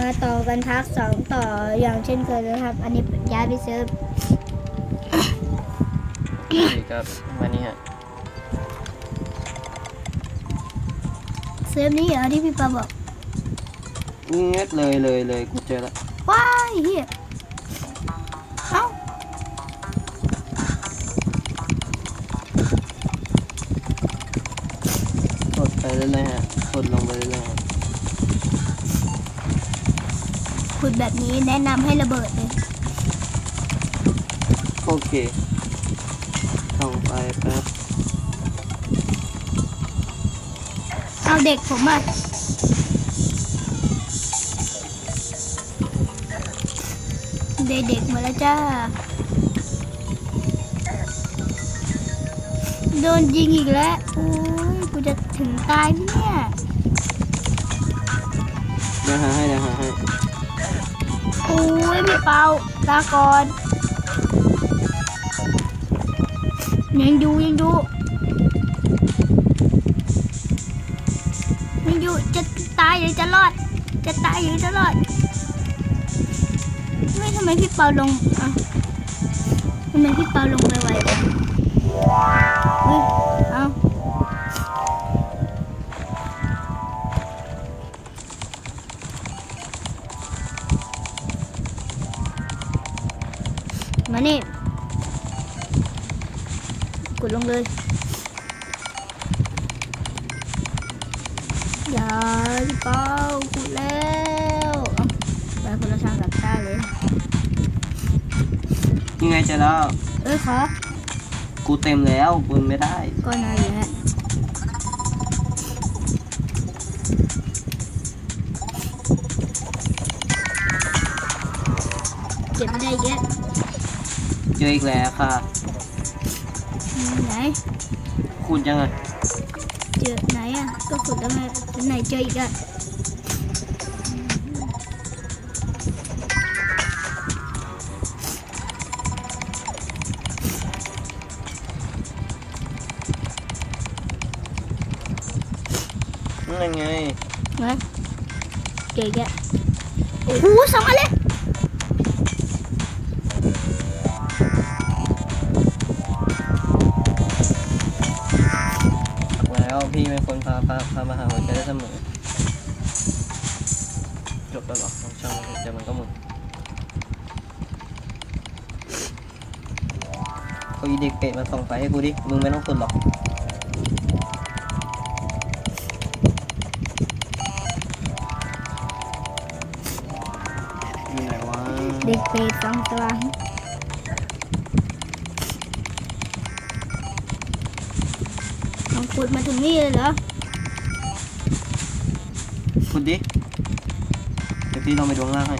มาต่อกันพักสองต่ออย่างเช่นเคยนะครับ อันนี้ย้ายไปเซิร์ฟนี่ก็มานี่ฮะเซิร์ฟนี้เหรอที่พี่ปาบอกเง็ดเลยเลยเลยกูเจอแล้วว้ายเฮียเอ้ากดไปเรื่อยๆฮะกดลงไปเรื่อยๆฮะ ขุดแบบนี้แนะนำให้ระเบิดเลย โอเคส่องไปแป๊บเอาเด็กผมอะได้เด็กมาแล้วจ้า โดนยิงอีกแล้วโอ้ยกูจะถึงตายไหมเนี่ย เดี๋ยวหาให้เดี๋ยวหาให้โอ้ยพี่เปาลาก่อนยังดูยังดูยังดูจะตายหรือจะรอด จะตายหรือจะรอดไม่ทำไมพี่เปาลงอะทำไมพี่เปาลงไปไวเฮ้ย ลงเลย อย่าพี่เปากดแล้วเอาไปคนละทางกับต้าเลยยังไงเจะแล้ว เอ้ยขอกูเต็มแล้วกูไม่ได้ ก็นานอยู่ฮะเก็บไม่ได้เยอะ เจออีกแล้วค่ะ อืมไหนคุณยังไงเจอไหนอะก็ขุดแล้ว เป็นคนพาพาพามาหาหัวใจได้เสมอ จบแล้วเหรอของช่างมันเดี๋ยวมันก็หมดเอาอีเด็กเป็ดมาส่องไฟให้กูดิ มึงไม่ต้องกดหรอกมีไหนวะ เด็กเปรตสองตัว ลองขุดมาถึงนี่เลยเหรอขุดดิเดี๋ยวพี่ลองไปดูข้างล่างให้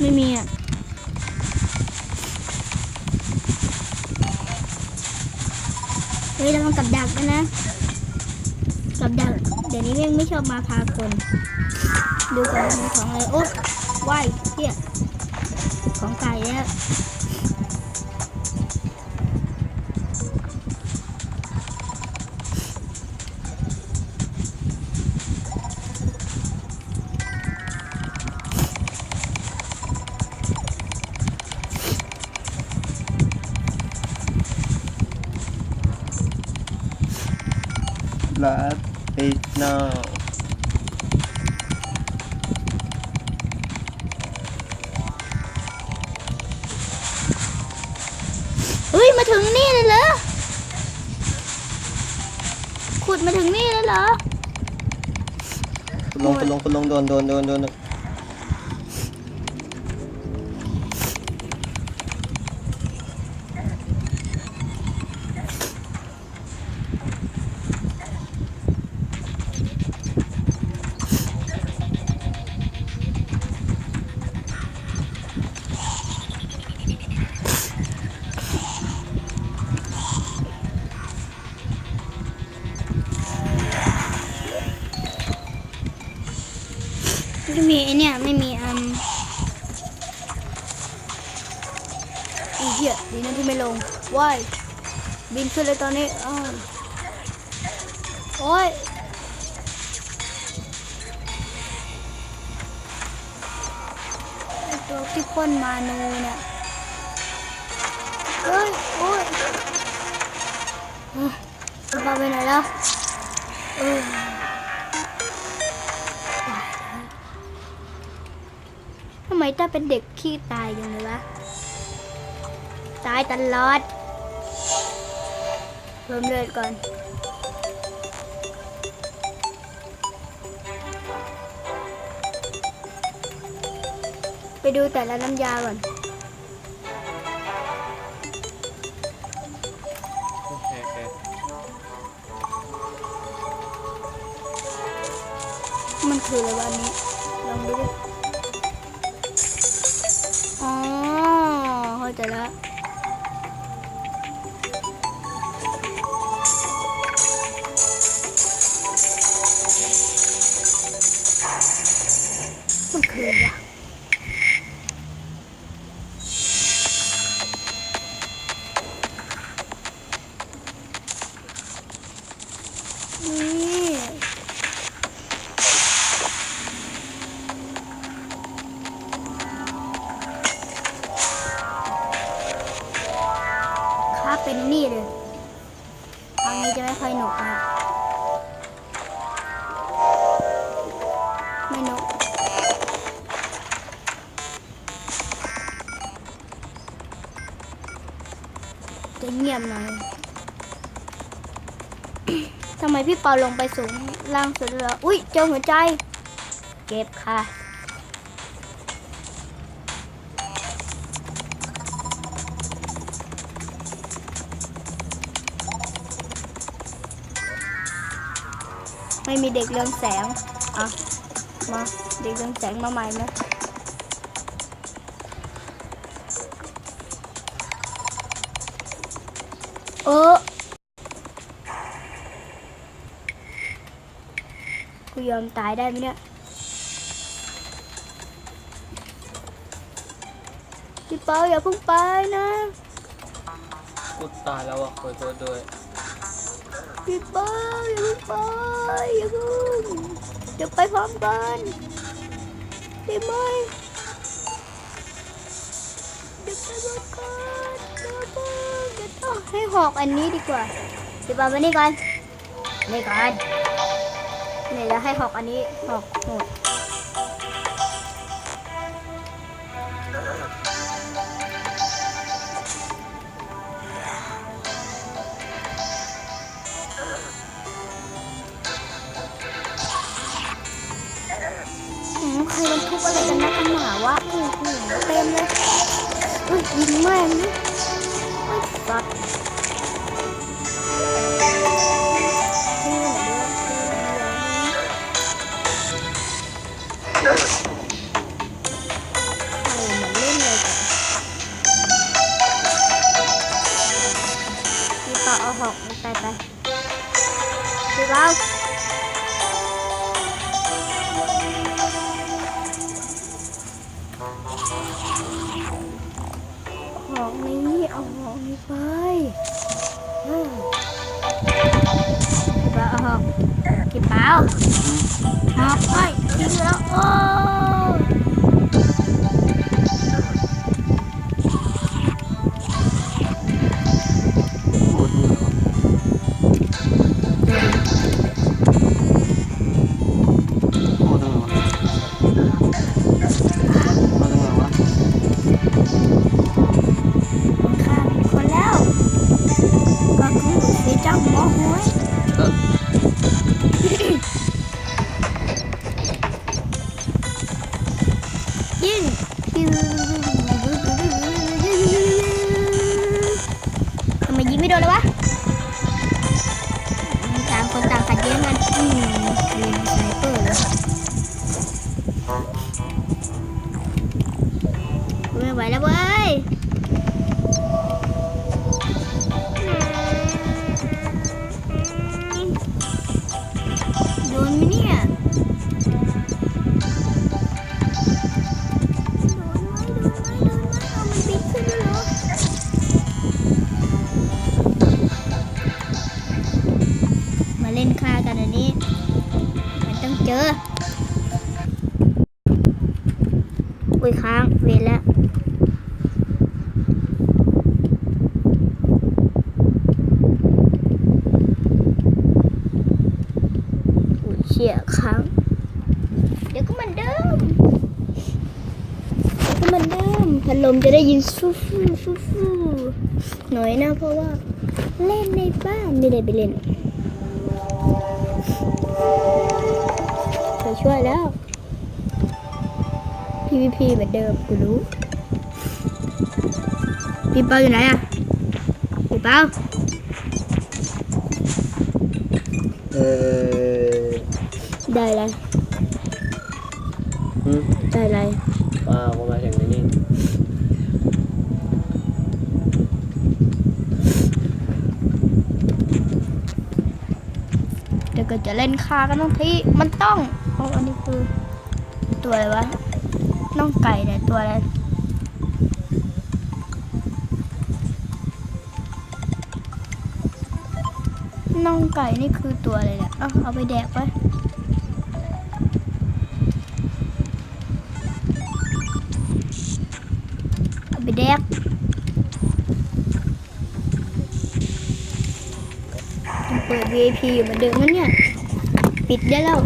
ไม่มีอะเฮ้ยเราต้องกับดักกันนะกับดักเดี๋ยวนี้แม่งไม่ชอบมาพากลดูก่อนมีของอะไรโอ้ว่ายเฮียของไก่แล้ว มาถึงนี่เลยเหรอ ขุดมาถึงนี่เลยเหรอ คุณลงคุณลงคุณลงโดนโดนโดนโดน ไม่มีไอเนี่ยไม่มีอืมไอีเหี้ยดีนะที่ไม่ลงว้ายบินขึ้นเลยตอนนี้อ้าวโอ้ยตัวที่พ่นมานูเนี่ยเฮ้ยโอ้ยเฮ้ยจะพาไปไหนแล้วเออ มต้าเป็นเด็กขี้ตายอย่างเลยวะ ตายตลอดเพิ่มเลือดก่อน ไปดูแต่ละน้ำยาก่อนโอเคโอเคมันคืออะไรวะอันนี้ เป็นนี่เลยทางนี้จะไม่ค่อยหนุกนะไม่หนุกจะเงียบหน่อยทำไมพี่เปาลงไปสูงล่างสุดเลยเหรออุ้ยเจอหัวใจ เก็บค่ะ ไม่มีเด็กเรืองแสงอะมาเด็กเรืองแสงมาใหม่ไหมเออกูยอมตายได้ไหมเนี่ยพี่เปาอย่าพิ่งไปนะ กูตายแล้วอะขอโทษด้วย พี่เปาอย่าเพิ่งไปอย่าเพิ่งเดี๋ยวไปพร้อมกันได้ไหมเดี๋ยวไปพร้อมกันเดี๋ยวเพิ่งเดี๋ยวต้องให้หอกอันนี้ดีกว่าพี่เปามานี่ก่อนนี่ก่อนนี่แล้วให้หอกอันนี้หอกหมด ใครมันทุบอะไรกันนะกันหนาวะโอ้โหเต็มเลยอุ้ยยิงแม่งดิเอ้ยสัด นี้เอาออกนี้ไปเออพี่เปาเอาหอกพี่เปาหอกไปทิ้งแล้วโอ้ ไหวแล้วเว้ยโดนไหมเนี่ย มาเล่นค่ากันอันนี้ มันต้องเจอ อุ้ยค้างเวรแล้ว จะได้ยินฟูฟูฟูฟูหน่อยนะเพราะว่า เล่นในบ้านไม่ได้ไปเล่นไปช่วยแล้ว PVP เหมือนเดิมกูรู้พี่เปาอยู่ไหนอะพี่เปาเออได้อะไรอืมได้อะไรว้าวผี๋ยวก็จะเล่นคากันทั้งทีมันต้องโอ้อันนี้คือ ตัวอะไรวะน้องไก่เนี่ยตัวอะไรน้องไก่นี่คือตัวอะไรเนี่ยเอาเอาไปแดกไปเอาไปแดกยัง เปิด VIP อยู่เหมือนเดิมนะเนี่ย ปิดได้แล้ว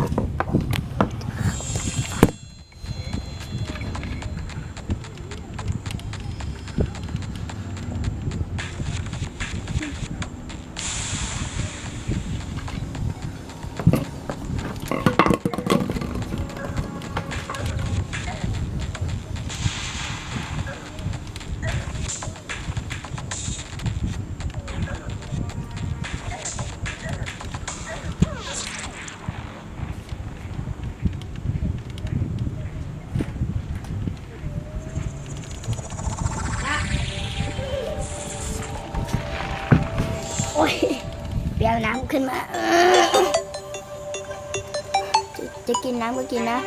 จะจะกินน้ำก็กินนะ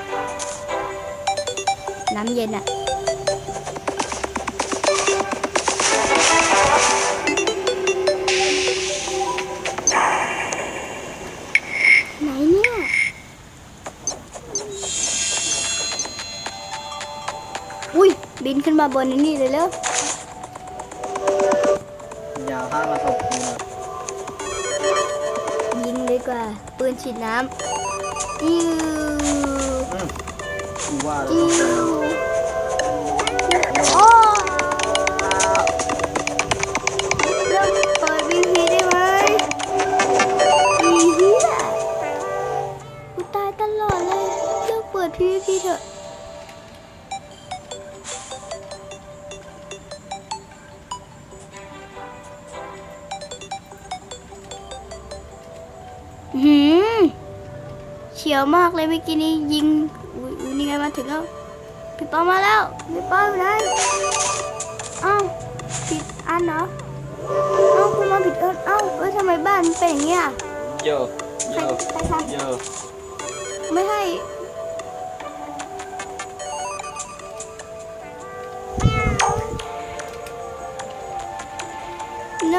น้ำเย็นอะไหนเนี่ยอุ้ย บินขึ้นมาบนนี่เลยแล้วอย่าพลาดมาตกทีนะยิงดี กว่าปืนฉีดน้ำยิวกูว่าแล้วยิวโอ้เลิกเปิดวีพีได้ไหมวิพีอะกูตายตลอดเลยเลิกเปิดพี่พี่เถอะ หืมเฉียวมากเลยเมื่อกี้นี้ยิงอุ้ยอุ๊ยนี่ไงมาถึงแล้วพี่ป้อมมาแล้วพี่ป้อมอยู่ไหนอ้าวผิดอันเหรอเอ้าคุณมาผิดอันเอ้าเอ้ยทำไมบ้านมันเป็นอย่างเงี้ยโยใครโยใครทโยำไม่ให้โน